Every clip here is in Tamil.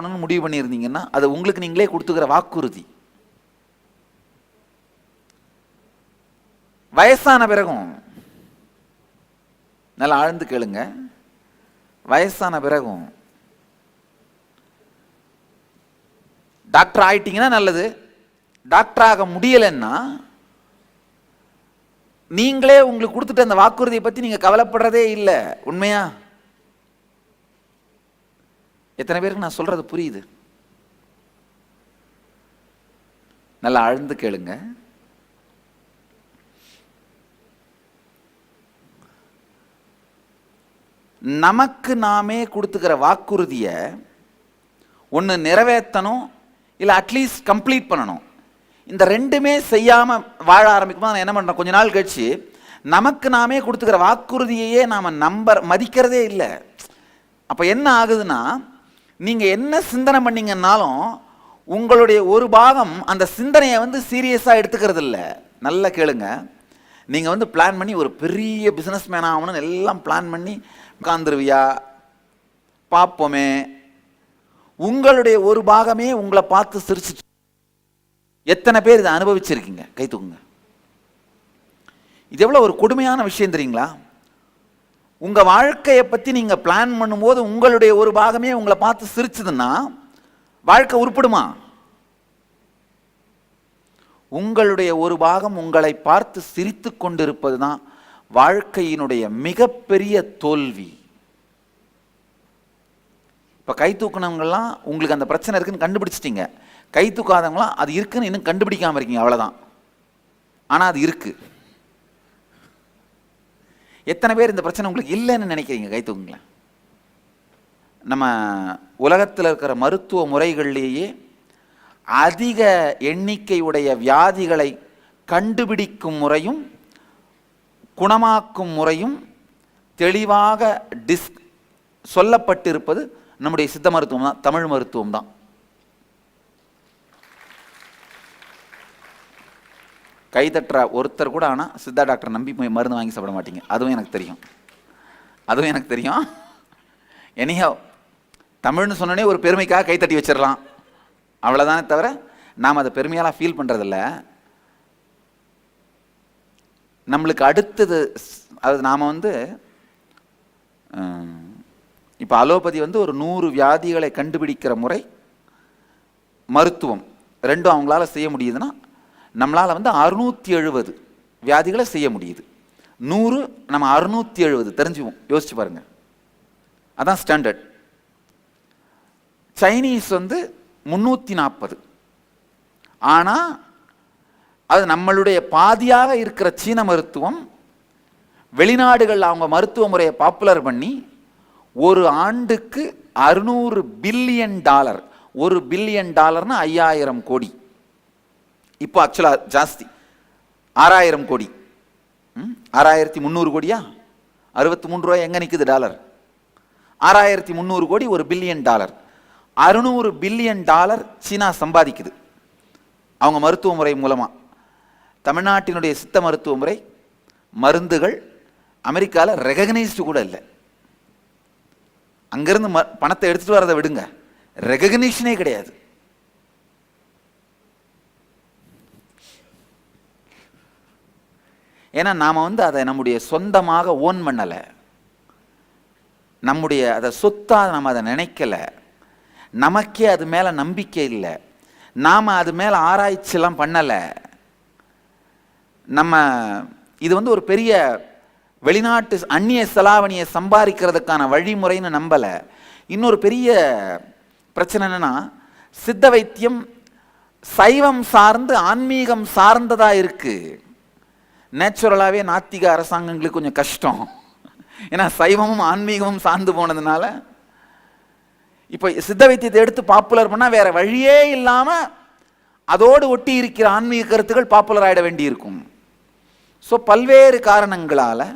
ஆகணும்னு முடிவு பண்ணியிருந்தீங்கன்னா அது உங்களுக்கு நீங்களே கொடுத்துக்கிற வாக்குறுதி. வயசான பிறகும் நல்லா ஆழ்ந்து கேளுங்க. வயசான பிறகும் டாக்டர் ஆயிட்டீங்கன்னா நல்லது. டாக்டர் ஆக முடியலைன்னா நீங்களே உங்களுக்கு கொடுத்துட்டு அந்த வாக்குறுதியை பத்தி நீங்க கவலைப்படுறதே இல்லை. உண்மையா? எத்தனை பேருக்கு நான் சொல்றது புரியுது? நல்லா ஆழ்ந்து கேளுங்க. நமக்கு நாமே கொடுத்துக்கிற வாக்குறுதியை ஒன்று நிறைவேற்றணும் இல்லை அட்லீஸ்ட் கம்ப்ளீட் பண்ணணும். இந்த ரெண்டுமே செய்யாமல் வாழ ஆரம்பிக்கும் நான் என்ன பண்ணுறேன் கொஞ்ச நாள் கழிச்சு நமக்கு நாமே கொடுத்துக்கிற வாக்குறுதியையே நாம் நம்ப மதிக்கிறதே இல்லை. அப்போ என்ன ஆகுதுன்னா நீங்கள் என்ன சிந்தனை பண்ணீங்கன்னாலும் உங்களுடைய ஒரு பாகம் அந்த சிந்தனையை வந்து சீரியஸாக எடுத்துக்கிறது இல்லை நல்லா கேளுங்க. நீங்கள் வந்து பிளான் பண்ணி ஒரு பெரிய பிஸ்னஸ் மேன் ஆகணும்னு எல்லாம் பிளான் பண்ணி உட்காந்துருவியா பார்ப்போமே. உங்களுடைய ஒரு பாகமே உங்களை பார்த்து சிரிச்சு எத்தனை பேர் இதை அனுபவிச்சிருக்கீங்க? கை தூக்குங்க. இது எவ்வளோ ஒரு கொடுமையான விஷயம் தெரியுங்களா? உங்கள் வாழ்க்கையை பற்றி நீங்கள் பிளான் பண்ணும்போது உங்களுடைய ஒரு பாகமே உங்களை பார்த்து சிரிச்சதுன்னா வாழ்க்கை உருப்படுமா? உங்களுடைய ஒரு பாகம் உங்களை பார்த்து சிரித்து கொண்டிருப்பது தான் வாழ்க்கையினுடைய மிகப்பெரிய தோல்வி. இப்போ கை தூக்குனவங்கலாம் உங்களுக்கு அந்த பிரச்சனை இருக்குன்னு கண்டுபிடிச்சிட்டிங்க. கை தூக்காதவங்களாம் அது இருக்குன்னு இன்னும் கண்டுபிடிக்காமல் இருக்கீங்க அவ்வளோதான் ஆனால் அது இருக்குது எத்தனை பேர் இந்த பிரச்சனை உங்களுக்கு இல்லைன்னு நினைக்கிறீங்க? கை தூக்குங்களேன். நம்ம உலகத்தில் இருக்கிற மருத்துவ முறைகள்லேயே அதிக எண்ணிக்கையுடைய வியாதிகளை கண்டுபிடிக்கும் முறையும் குணமாக்கும் முறையும் தெளிவாக டிஸ் சொல்லப்பட்டிருப்பது நம்முடைய சித்த மருத்துவம் தான் தமிழ் மருத்துவம் தான். கைதட்டுற ஒருத்தர் கூட ஆனால் சித்தா டாக்டர் நம்பி போய் மருந்து வாங்கி சாப்பிட மாட்டீங்க. அதுவும் எனக்கு தெரியும். அதுவும் எனக்கு தெரியும். எனிஹோ தமிழ்னு சொன்னோடனே ஒரு பெருமைக்காக கைத்தட்டி வச்சிடலாம். அவ்வளோதானே தவிர நாம் அதை பெருமையாலாம் ஃபீல் பண்ணுறதில்ல நம்மளுக்கு அடுத்தது அது நாம் வந்து இப்போ அலோபதி வந்து ஒரு நூறு வியாதிகளை கண்டுபிடிக்கிற முறை மருத்துவம். ரெண்டும் அவங்களால செய்ய முடியுதுன்னா நம்மளால் வந்து அறுநூற்றி எழுபது வியாதிகளை செய்ய முடியுது. நூறு நம்ம அறுநூற்றி எழுபது தெரிஞ்சுவோம் யோசிச்சு பாருங்கள் அதான் ஸ்டாண்டர்ட் சைனீஸ் வந்து முந்நூற்றி நாற்பது ஆனால் அது நம்மளுடைய பாதியாக இருக்கிற சீன மருத்துவம் வெளிநாடுகளில் அவங்க மருத்துவ முறையை பாப்புலர் பண்ணி ஒரு ஆண்டுக்கு அறுநூறு பில்லியன் டாலர் ஒரு பில்லியன் டாலர்னா ஐயாயிரம் கோடி. இப்போ ஆக்சுவலாக ஜாஸ்தி. ஆறாயிரம் கோடி. ம்? ஆறாயிரத்தி முந்நூறு கோடியா? அறுபத்தி மூணு ரூபாய் எங்கே நிற்குது டாலர்? ஆறாயிரத்தி முந்நூறு கோடி ஒரு பில்லியன் டாலர். அறுநூறு பில்லியன் டாலர் சீனா சம்பாதிக்குது. அவங்க மருத்துவ முறை மூலமாக தமிழ்நாட்டினுடைய சித்த மருத்துவ முறை மருந்துகள் அமெரிக்காவில் ரெகக்னைஸ்டு கூட இல்லை. அங்கேருந்து ம பணத்தை எடுத்துகிட்டு வரதை விடுங்க. ரெகக்னிஷனே கிடையாது. ஏன்னா நாம் வந்து அதை நம்முடைய சொந்தமாக ஓன் பண்ணலை. நம்முடைய அதை சொத்தாக நம்ம அதை நினைக்கலை. நமக்கே அது மேலே நம்பிக்கை இல்லை. நாம் அது மேலே ஆராய்ச்சிலாம் பண்ணலை. நம்ம இது வந்து ஒரு பெரிய வெளிநாட்டு அந்நிய செலாவணியை சம்பாதிக்கிறதுக்கான வழிமுறைன்னு நம்பலை. இன்னொரு பெரிய பிரச்சனை என்னன்னா சித்த வைத்தியம் சைவம் சார்ந்து ஆன்மீகம் சார்ந்ததாக இருக்குது நேச்சுரலாகவே நாத்திக அரசாங்கங்களுக்கு கொஞ்சம் கஷ்டம். ஏன்னா சைவமும் ஆன்மீகமும் சார்ந்து போனதுனால இப்போ சித்த வைத்தியத்தை எடுத்து பாப்புலர் பண்ணால் வேற வழியே இல்லாமல் அதோடு ஒட்டி இருக்கிற ஆன்மீக கருத்துக்கள் பாப்புலர் ஆகிட வேண்டியிருக்கும். ஸோ பல்வேறு காரணங்களால்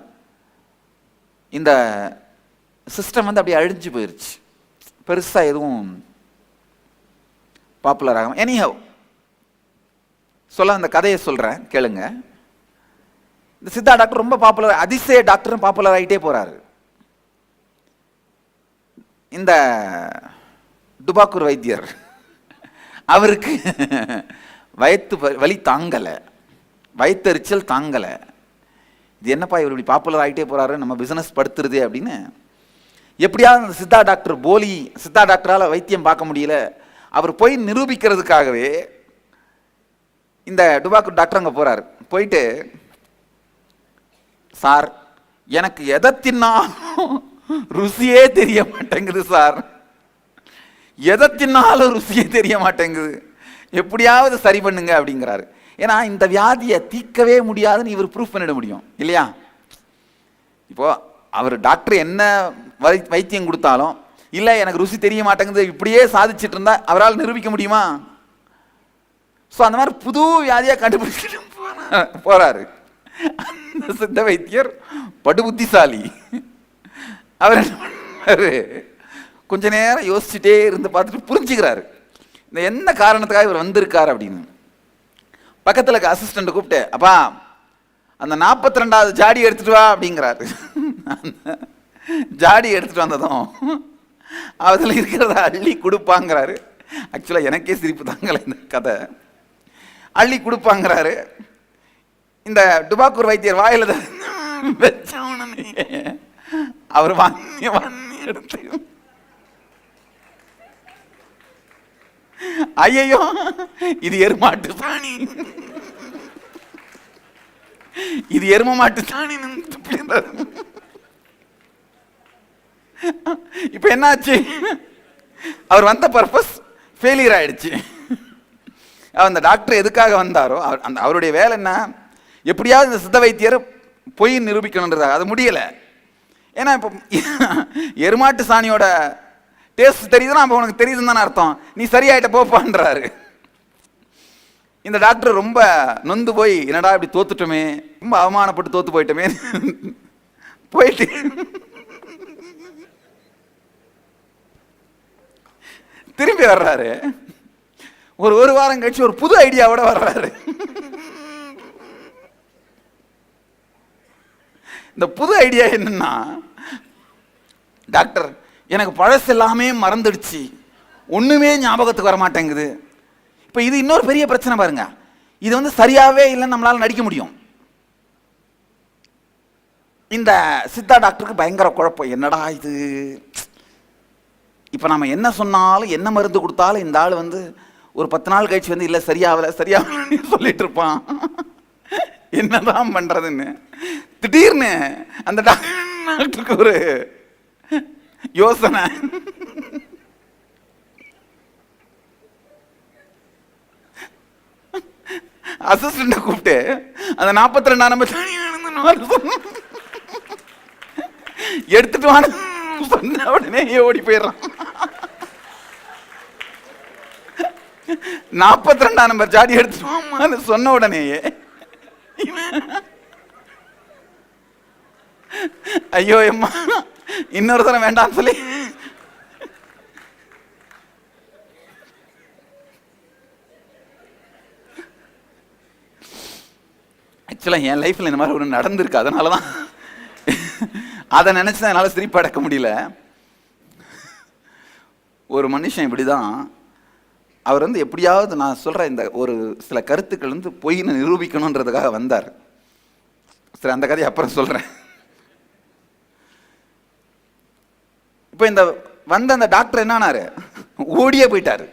இந்த சிஸ்டம் வந்து அப்படியே அழிஞ்சு போயிருச்சு. பெருசாக எதுவும் பாப்புலர் ஆகும். எனிஹவ் சொல்ல அந்த கதையை சொல்கிறேன் கேளுங்கள் இந்த சித்தா டாக்டர் ரொம்ப பாப்புலர் அதிசய டாக்டரும் பாப்புலர் ஆகிட்டே போகிறார் இந்த துபாக்கூர் வைத்தியர் அவருக்கு வயத்து வ- வலி தாங்கலை வயத்தெரிச்சல் தாங்கலை. இது என்னப்பா இவர் இப்படி பாப்புலர் ஆகிட்டே போகிறாரு நம்ம பிஸ்னஸ் படுத்துருது அப்படின்னு எப்படியாவது அந்த சித்தா டாக்டர் போலி சித்தா டாக்டரால் வைத்தியம் பார்க்க முடியல. அவர் போய் நிரூபிக்கிறதுக்காகவே இந்த டுபாக்கூர் டாக்டர் அங்கே போகிறார் போயிட்டு சார் எனக்கு எதை தின்னாலும் ருசியே தெரிய மாட்டேங்குது சார். எதை தின்னாலும் ருசியே தெரிய மாட்டேங்குது. எப்படியாவது சரி பண்ணுங்க அப்படிங்கிறாரு. ஏன்னா இந்த வியாதியை தீர்க்கவே முடியாதுன்னு இவர் ப்ரூஃப் பண்ணிட முடியும் இல்லையா? இப்போ அவர் டாக்டர் என்ன வை வைத்தியம் கொடுத்தாலும் இல்லை எனக்கு ருசி தெரிய மாட்டேங்குது இப்படியே சாதிச்சிட்டு இருந்தா அவரால் நிரூபிக்க முடியுமா? ஸோ அந்த மாதிரி புது வியாதியை கண்டுபிடிச்சிட்டு போறாரு. அந்த சித்த வைத்தியர் படு புத்திசாலி அவர் என்ன கொஞ்ச நேரம் யோசிச்சுட்டே இருந்து பார்த்துட்டு புரிஞ்சுக்கிறாரு. இந்த என்ன காரணத்துக்காக இவர் வந்திருக்கார் அப்படின்னு. பக்கத்தில் இருக்க அசிஸ்டண்ட் கூப்பிட்டு அப்பா அந்த நாற்பத்தி ரெண்டாவது ஜாடி எடுத்துட்டு வா அப்படிங்கிறாரு. ஜாடி எடுத்துட்டு வந்ததும் அதில் இருக்கிறத அள்ளி கொடுப்பாங்கிறாரு. ஆக்சுவலாக எனக்கே சிரிப்பு தாங்கலை இந்த கதை. அள்ளி கொடுப்பாங்கிறாரு. இந்த டுபாக்கூர் வைத்தியர் வாயில த- வச்ச உடனே அவர் வாங்கி வாங்கி எடுத்து. ஐயையோ இது எருமாட்டு சாணி இது எரும மாட்டு. சாணி. இப்ப என்னாச்சு? அவர் வந்த பர்பஸ் ஃபெயிலியர் ஆயிடுச்சு. அந்த டாக்டர் எதுக்காக வந்தாரோ அவர் அந்த அவருடைய வேலை என்ன? எப்படியாவது இந்த சித்த வைத்தியர் பொய் நிரூபிக்கணுன்றதாக அது முடியலை. ஏன்னா இப்போ எருமாட்டு சாணியோட டேஸ்ட் தெரியுதுன்னா அப்போ உனக்கு தெரியுதுன்னு தானே அர்த்தம். நீ சரியாயிட்ட போப்பான்றாரு இந்த டாக்டர் ரொம்ப நொந்து போய் என்னடா இப்படி தோத்துட்டோமே? ரொம்ப அவமானப்பட்டு தோத்து போயிட்டோமே. போயிட்டு. திரும்பி வர்றாரு. ஒரு ஒரு வாரம் கழிச்சு ஒரு புது ஐடியாவோட வர்றாரு. இந்த புது ஐடியா என்னன்னா டாக்டர் எனக்கு பழசு எல்லாமே மறந்துடுச்சு. ஒன்றுமே ஞாபகத்துக்கு வர மாட்டேங்குது இப்போ இது இன்னொரு பெரிய பிரச்சனை பாருங்க. இது வந்து சரியாகவே இல்லைன்னு நம்மளால் நடிக்க முடியும். இந்த சித்தா டாக்டருக்கு பயங்கர குழப்பம். என்னடா இது? இப்போ நம்ம என்ன சொன்னாலும் என்ன மருந்து கொடுத்தாலும் இந்த ஆள் வந்து ஒரு பத்து நாள் கழிச்சு வந்து இல்லை சரியாகலை சரியாகலன்னு சொல்லிட்டு இருப்பான். என்னதான் பண்ணுறதுன்னு திடீர்னு அந்த டாக்டருக்கு ஒரு யோசனை. அசிஸ்டண்ட கூப்பிட்டு அந்த நாற்பத்தி ரெண்டு நம்ம எடுத்துட்டு வான்னு சொன்ன உடனே ஓடி போயிடுறான். நாற்பத்தி ரெண்டாம் நம்பர் ஜாடி எடுத்துட்டு சொன்ன உடனேயே ஐயோ எம்மா இன்னொரு தரம் வேண்டாம்னு சொல்லி. ஆக்சுவலாக என் லைஃப்பில் இந்த மாதிரி ஒன்று நடந்திருக்கு. அதனால தான் அதை நினச்சி தான் என்னால் சிரிப்பு அடக்க முடியல. ஒரு மனுஷன் இப்படி தான் அவர் வந்து எப்படியாவது நான் சொல்கிற இந்த ஒரு சில கருத்துக்கள் வந்து பொய்ன்னு நிரூபிக்கணுன்றதுக்காக வந்தார். சரி அந்த கதையை அப்புறம் சொல்கிறேன் இப்போ இந்த வந்த அந்த டாக்டர் என்னானாரு ஓடியே போயிட்டாரு.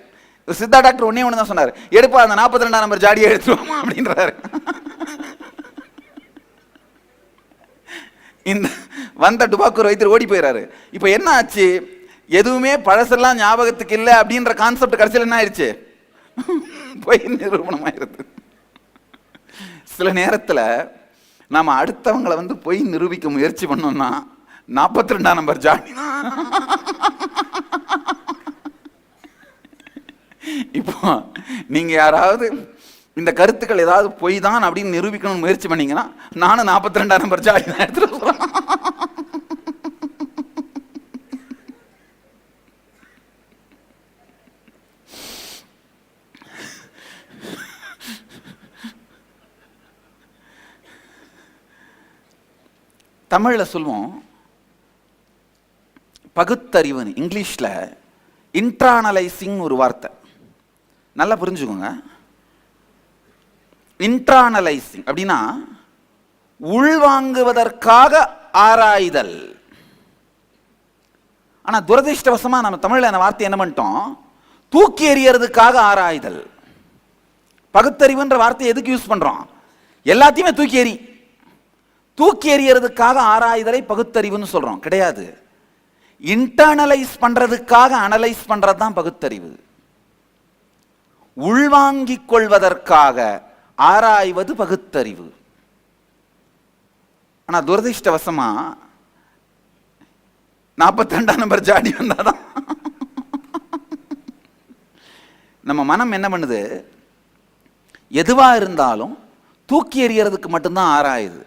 சித்தா டாக்டர் ஒன்னே ஒன்று தான் சொன்னார். எடுப்பா அந்த நாற்பத்தி ரெண்டாம் நம்பர் ஜாடியை எடுத்துருவோமா அப்படின்றாரு. இந்த வந்த டுபாக்கூர் வைத்தியர் ஓடி போயிறாரு. இப்போ என்ன ஆச்சு? எதுவுமே பழசெல்லாம் ஞாபகத்துக்கு இல்லை அப்படின்ற கான்செப்ட் கடைசியில் என்ன ஆயிடுச்சு? போய் நிரூபணம் ஆயிருது சில நேரத்தில் நாம் அடுத்தவங்களை வந்து பொய் நிரூபிக்க முயற்சி பண்ணோம்னா நாற்பத்தி ரெண்டாம் நம்பர் ஜாடி இப்போ நீங்க யாராவது இந்த கருத்துக்கள் ஏதாவது பொய் தான் அப்படின்னு நிரூபிக்கணும்னு முயற்சி பண்ணீங்கன்னா நானும் நாற்பத்தி ரெண்டாம் நம்பர் தான் எடுத்துட்டு வரேன். தமிழ்ல சொல்லுவோம் பகுத்தறிவுன்னு இங்கிலீஷில் இன்ட்ரானலைசிங் ஒரு வார்த்தை. நல்லா புரிஞ்சுக்கோங்க. இன்ட்ரானலைசிங் அப்படின்னா உள்வாங்குவதற்காக ஆராய்தல். ஆனால் துரதிருஷ்டவசமாக நம்ம தமிழில் அந்த வார்த்தை என்ன பண்ணிட்டோம்? தூக்கி எறியறதுக்காக ஆராய்தல். பகுத்தறிவுன்ற வார்த்தை எதுக்கு யூஸ் பண்ணுறோம் எல்லாத்தையுமே தூக்கி எறி. தூக்கி எறியறதுக்காக ஆராய்தலை பகுத்தறிவுன்னு சொல்கிறோம் கிடையாது. இன்டர்னலைஸ் பண்றதுக்காக அனலைஸ் பண்றது தான் பகுத்தறிவு. உள்வாங்கிக் கொள்வதற்காக ஆராய்வது பகுத்தறிவு. ஆனா துரதிர்ஷ்டவசமா நாற்பத்தி ரெண்டாம் நம்பர் ஜாடி வந்தாதான். நம்ம மனம் என்ன பண்ணுது? எதுவா இருந்தாலும் தூக்கி எறியறதுக்கு மட்டும்தான் ஆராயுது.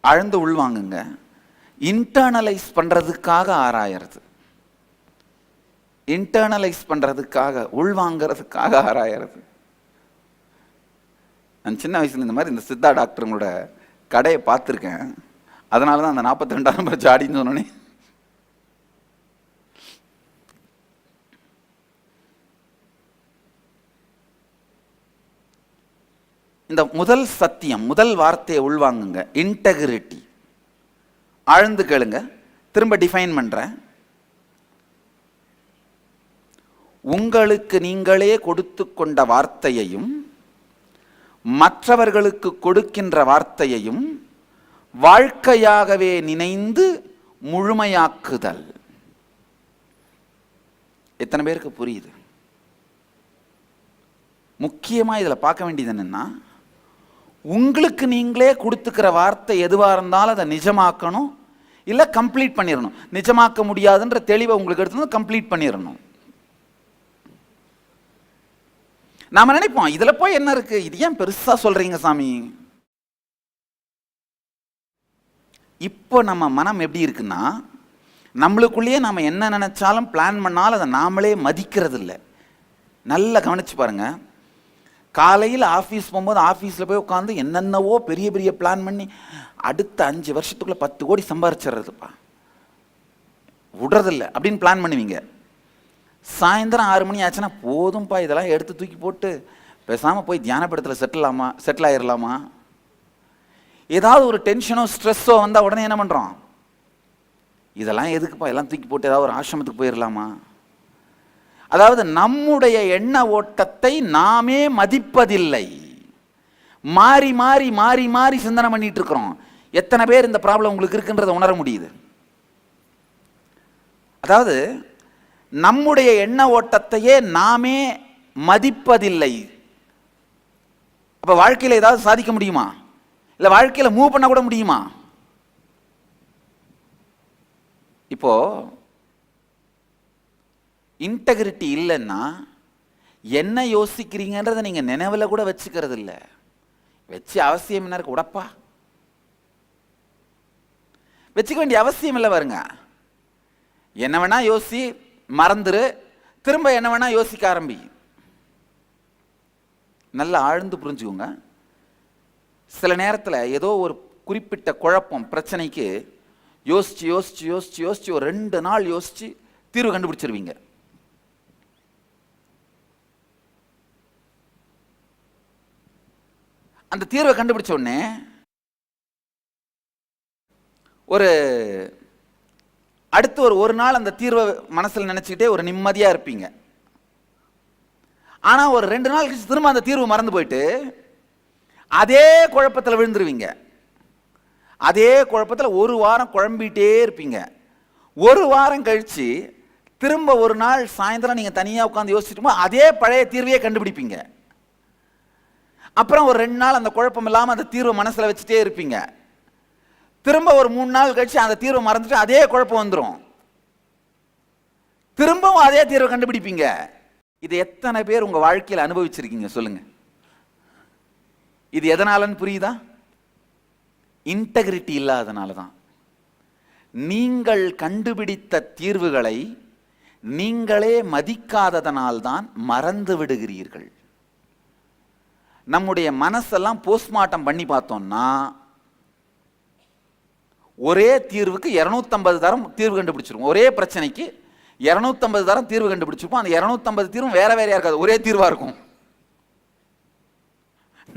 ஆழ்ந்து உள்வாங்குங்க. இன்டர்னலைஸ் பண்ணுறதுக்காக ஆராயறது. இன்டர்னலைஸ் பண்ணுறதுக்காக உள்வாங்கிறதுக்காக ஆராயறது. நான் சின்ன வயசுல இந்த மாதிரி இந்த சித்தா டாக்டருங்களோட கடையை பார்த்துருக்கேன். அதனால தான் அந்த நாற்பத்தி ரெண்டாம் நம்பர் ஜாடின்னு சொன்னோன்னே இந்த முதல் சத்தியம் முதல் வார்த்தையை உள்வாங்குங்க. இன்டெகிரிட்டி ஆழ்ந்து கேளுங்க. திரும்ப டிஃபைன் பண்றேன். உங்களுக்கு நீங்களே கொடுத்து கொண்ட வார்த்தையையும் மற்றவர்களுக்கு கொடுக்கின்ற வார்த்தையையும் வாழ்க்கையாகவே நினைந்து முழுமையாக்குதல். எத்தனை பேருக்கு புரியுது? முக்கியமா இதுல பார்க்க வேண்டியது என்னன்னா உங்களுக்கு நீங்களே கொடுத்துக்கிற வார்த்தை எதுவாக இருந்தாலும் அதை நிஜமாக்கணும் இல்லை கம்ப்ளீட் பண்ணிடணும் நிஜமாக்க முடியாதுன்ற தெளிவை உங்களுக்கு எடுத்து கம்ப்ளீட் பண்ணிடணும் நாம் நினைப்போம் இதில் போய் என்ன இருக்கு? இது ஏன் பெருசாக சொல்கிறீங்க சாமி? இப்போ நம்ம மனம் எப்படி இருக்குன்னா நம்மளுக்குள்ளேயே நாம் என்ன நினைச்சாலும் பிளான் பண்ணாலும் அதை நாமளே மதிக்கிறது இல்லை நல்லா கவனித்து பாருங்கள் காலையில் ஆஃபீஸ் போகும்போது ஆஃபீஸில் போய் உட்காந்து என்னென்னவோ பெரிய பெரிய பிளான் பண்ணி அடுத்த அஞ்சு வருஷத்துக்குள்ளே பத்து கோடி சம்பாரிச்சிடுறதுப்பா. விடுறதில்ல. அப்படின்னு பிளான் பண்ணுவீங்க. சாயந்தரம் ஆறு மணி ஆச்சுன்னா போதும்ப்பா இதெல்லாம் எடுத்து தூக்கி போட்டு பேசாமல் போய் தியானப்படத்தில் செட்டில் செட்டில் ஆயிடலாமா ஏதாவது ஒரு டென்ஷனோ ஸ்ட்ரெஸ்ஸோ வந்தால் உடனே என்ன பண்ணுறோம் இதெல்லாம் எதுக்குப்பா? எல்லாம் தூக்கி போட்டு ஏதாவது ஒரு ஆசிரமத்துக்கு போயிடலாமா அதாவது நம்முடைய எண்ண ஓட்டத்தை நாமே மதிப்பதில்லை. மாறி மாறி மாறி மாறி சிந்தனை பண்ணிட்டு இருக்கிறோம். எத்தனை பேர் இந்த ப்ராப்ளம் உங்களுக்கு இருக்குன்றதை உணர முடியுது? அதாவது நம்முடைய எண்ண ஓட்டத்தையே நாமே மதிப்பதில்லை. அப்போ வாழ்க்கையில் ஏதாவது சாதிக்க முடியுமா? இல்லை வாழ்க்கையில் மூவ் பண்ண கூட முடியுமா? இப்போ இன்டெகிரிட்டி இல்லைன்னா என்ன யோசிக்கிறீங்கன்றதை நீங்கள் நினைவில் கூட வச்சுக்கிறது இல்லை வச்சு அவசியம் என்ன இருக்கு? உடப்பா. வச்சுக்க வேண்டிய அவசியம் இல்லை பாருங்க. என்ன வேணா யோசி மறந்துரு. திரும்ப என்ன வேணா யோசிக்க ஆரம்பி. நல்லா ஆழ்ந்து புரிஞ்சுக்கோங்க. சில நேரத்தில் ஏதோ ஒரு குறிப்பிட்ட குழப்பம் பிரச்சனைக்கு யோசிச்சு யோசிச்சு யோசிச்சு யோசிச்சு ஒரு ரெண்டு நாள் யோசிச்சு தீர்வு கண்டுபிடிச்சிருவீங்க. அந்த தீர்வை கண்டுபிடிச்ச உடனே ஒரு அடுத்து ஒரு ஒரு நாள் அந்த தீர்வை மனசில் நினச்சிக்கிட்டே ஒரு நிம்மதியாக இருப்பீங்க. ஆனால் ஒரு ரெண்டு நாள் கழிச்சு திரும்ப அந்த தீர்வு மறந்து போயிட்டு அதே குழப்பத்தில் விழுந்துருவீங்க. அதே குழப்பத்தில் ஒரு வாரம் குழம்பிகிட்டே இருப்பீங்க. ஒரு வாரம் கழித்து திரும்ப ஒரு நாள் சாயந்தரம் நீங்கள் தனியாக உட்காந்து யோசிச்சுட்டுமோ அதே பழைய தீர்வையே கண்டுபிடிப்பீங்க. அப்புறம் ஒரு ரெண்டு நாள் அந்த குழப்பம் இல்லாமல் அந்த தீர்வை மனசில் வச்சுட்டே இருப்பீங்க. திரும்ப ஒரு மூணு நாள் கழிச்சு அந்த தீர்வை மறந்துட்டு அதே குழப்பம் வந்துடும் திரும்பவும் அதே தீர்வை கண்டுபிடிப்பீங்க. இது எத்தனை பேர் உங்கள் வாழ்க்கையில் அனுபவிச்சிருக்கீங்க சொல்லுங்க. இது எதனாலன்னு புரியுதா? இன்டெகிரிட்டி இல்லாதனால தான். நீங்கள் கண்டுபிடித்த தீர்வுகளை நீங்களே மதிக்காததனால்தான் மறந்து விடுகிறீர்கள். நம்முடைய மனசெல்லாம் போஸ்ட்மார்ட்டம் பண்ணி பார்த்தோம்னா ஒரே தீர்வுக்கு இரநூத்தம்பது தரம் தீர்வு கண்டுபிடிச்சிருவோம். ஒரே பிரச்சனைக்கு இரநூத்தம்பது தரம் தீர்வு கண்டுபிடிச்சிருப்போம். அந்த இரநூத்தம்பது தீர்வும் வேற வேறையா இருக்காது. ஒரே தீர்வாக இருக்கும்.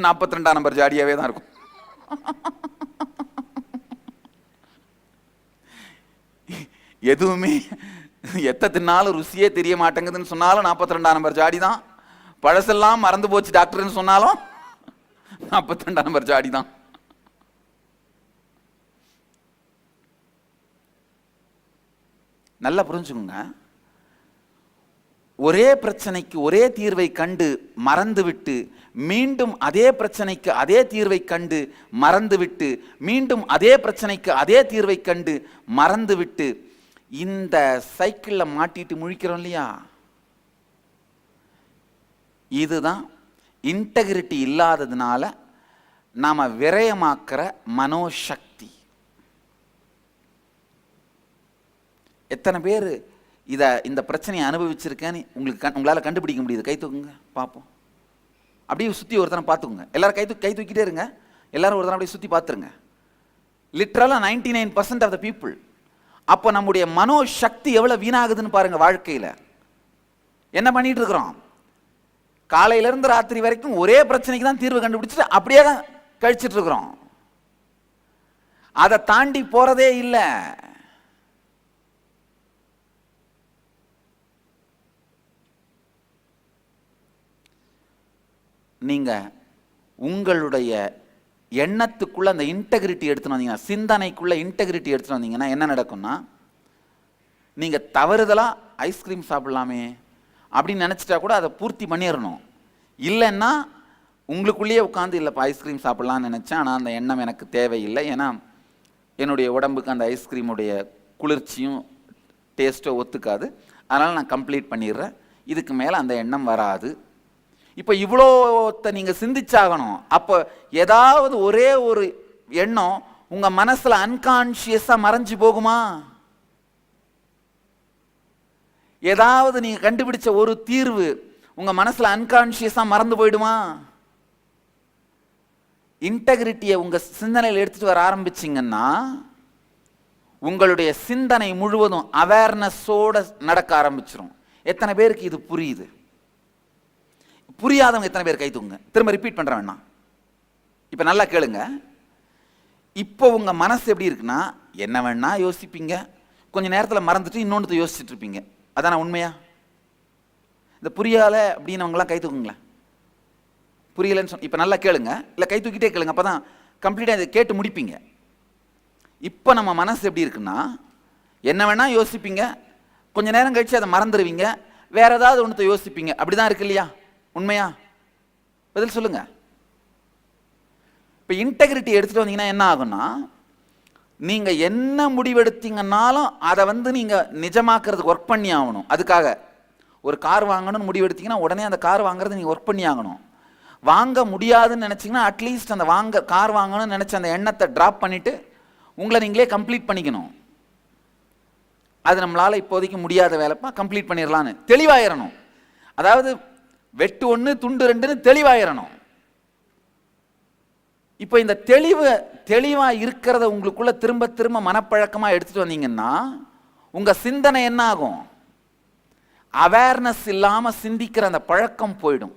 நாற்பத்தி ரெண்டாம் நம்பர் ஜாடியாகவே தான் இருக்கும். எதுவுமே எத்த தின்னாலும் ருசியே தெரிய மாட்டேங்குதுன்னு சொன்னாலும் நாற்பத்தி ரெண்டாம் நம்பர் ஜாடி தான். பழசெல்லாம் மறந்து போச்சு டாக்டர்னு சொன்னாலும் நாற்பத்தெண்டாம் நம்பர் ஜாடி தான். நல்லா புரிஞ்சுக்கோங்க. ஒரே பிரச்சனைக்கு ஒரே தீர்வை கண்டு மறந்துவிட்டு மீண்டும் அதே பிரச்சனைக்கு அதே தீர்வை கண்டு மறந்துவிட்டு மீண்டும் அதே பிரச்சனைக்கு அதே தீர்வை கண்டு மறந்துவிட்டு இந்த சைக்கிளில் மாட்டிட்டு முழிக்கிறோம் இல்லையா? இதுதான் இன்டெகிரிட்டி இல்லாததுனால நாம் விரயமாக்குற மனோசக்தி. எத்தனை பேர் இதை இந்த பிரச்சனையை அனுபவிச்சிருக்கேன்னு உங்களுக்கு கண் உங்களால் கண்டுபிடிக்க முடியுது. கை தூக்குங்க பார்ப்போம் அப்படியே சுற்றி ஒருத்தனை பார்த்துக்குங்க எல்லாரும் கை தூக்கி கை தூக்கிட்டே இருங்க. எல்லாரும் ஒருத்தனை அப்படியே சுற்றி பார்த்துருங்க லிட்ரலாக ninety nine percent of the people அப்போ நம்முடைய மனோ சக்தி எவ்வளோ வீணாகுதுன்னு பாருங்கள் வாழ்க்கையில். என்ன பண்ணிகிட்டு இருக்கிறோம்? காலையிலேருந்து ராத்திரி வரைக்கும் ஒரே பிரச்சனைக்கு தான் தீர்வு கண்டுபிடிச்சிட்டு அப்படியே தான் கழிச்சிட்டு இருக்கிறோம் அதை தாண்டி போறதே இல்லை. நீங்க உங்களுடைய எண்ணத்துக்குள்ள அந்த இன்டெகிரிட்டி எடுத்துட்டு வந்தீங்கன்னா சிந்தனைக்குள்ள இன்டெகிரிட்டி எடுத்துன்னு வந்தீங்கன்னா என்ன நடக்கும்னா நீங்க தவறுதலா ஐஸ்கிரீம் சாப்பிடலாமே. அப்படின்னு நினச்சிட்டா கூட அதை பூர்த்தி பண்ணிடணும் இல்லைன்னா உங்களுக்குள்ளேயே உட்காந்து இல்லைப்பா ஐஸ்கிரீம் சாப்பிட்லான்னு நினச்சேன். ஆனால் அந்த எண்ணம் எனக்கு தேவையில்லை. ஏன்னா என்னுடைய உடம்புக்கு அந்த ஐஸ்கிரீமுடைய குளிர்ச்சியும் டேஸ்ட்டோ ஒத்துக்காது. அதனால் நான் கம்ப்ளீட் பண்ணிடுறேன். இதுக்கு மேலே அந்த எண்ணம் வராது. இப்போ இவ்வளோத்த நீங்கள் சிந்திச்சாகணும். அப்போ ஏதாவது ஒரே ஒரு எண்ணம் உங்கள் மனசில் அன்கான்ஷியஸாக மறைஞ்சு போகுமா? ஏதாவது நீங்கள் கண்டுபிடிச்ச ஒரு தீர்வு உங்கள் மனசில் அன்கான்ஷியஸாக மறந்து போயிடுமா? இன்டெகிரிட்டியை உங்கள் சிந்தனையில் எடுத்துட்டு வர ஆரம்பிச்சிங்கன்னா உங்களுடைய சிந்தனை முழுவதும் அவேர்னஸோட நடக்க ஆரம்பிச்சிடும் எத்தனை பேருக்கு இது புரியுது? புரியாதவங்க எத்தனை பேர் கை தூங்க திரும்ப ரிப்பீட் பண்ணுற வேணாம் இப்போ நல்லா கேளுங்க. இப்போ உங்கள் மனசு எப்படி இருக்குன்னா என்ன வேணா யோசிப்பீங்க. கொஞ்ச நேரத்தில் மறந்துட்டு இன்னொன்று யோசிச்சுட்டு இருப்பீங்க. அதான உண்மையா? இந்த புரியல அப்படின்னவங்களாம் கை தூக்குங்களேன் புரியலன்னு சொன்ன இப்போ நல்லா கேளுங்க. இல்லை கை தூக்கிட்டே கேளுங்க அப்போ தான் கம்ப்ளீட்டாக இதை கேட்டு முடிப்பீங்க. இப்போ நம்ம மனசு எப்படி இருக்குன்னா என்ன வேணால் யோசிப்பீங்க கொஞ்சம் நேரம் கழிச்சு அதை மறந்துடுவீங்க வேற ஏதாவது ஒன்றத்தை யோசிப்பீங்க. அப்படிதான் இருக்கு இல்லையா? உண்மையா? பதில் சொல்லுங்க. இப்போ இன்டெகிரிட்டி எடுத்துகிட்டு வந்தீங்கன்னா என்ன ஆகும்னா நீங்கள் என்ன முடிவெடுத்தீங்கன்னாலும் அதை வந்து நீங்கள் நிஜமாக்குறதுக்கு ஒர்க் பண்ணி ஆகணும். அதுக்காக. ஒரு கார் வாங்கணும்னு முடிவெடுத்தீங்கன்னா உடனே அந்த கார் வாங்குறது நீங்கள் ஒர்க் பண்ணி ஆகணும். வாங்க முடியாதுன்னு நினச்சிங்கன்னா அட்லீஸ்ட் அந்த வாங்க கார் வாங்கணும்னு நினச்ச அந்த எண்ணத்தை ட்ராப் பண்ணிவிட்டு உங்களை நீங்களே கம்ப்ளீட் பண்ணிக்கணும். அது நம்மளால் இப்போதைக்கு முடியாத வேலைப்பா கம்ப்ளீட் பண்ணிடலான்னு தெளிவாயிரணும். அதாவது வெட்டு ஒன்று துண்டு ரெண்டுன்னு தெளிவாயிரணும். இப்போ இந்த தெளிவு தெளிவாக இருக்கிறத உங்களுக்குள்ளே திரும்ப திரும்ப மனப்பழக்கமாக எடுத்துகிட்டு வந்தீங்கன்னா உங்கள் சிந்தனை என்ன ஆகும் அவேர்னஸ் இல்லாமல் சிந்திக்கிற அந்த பழக்கம் போயிடும்.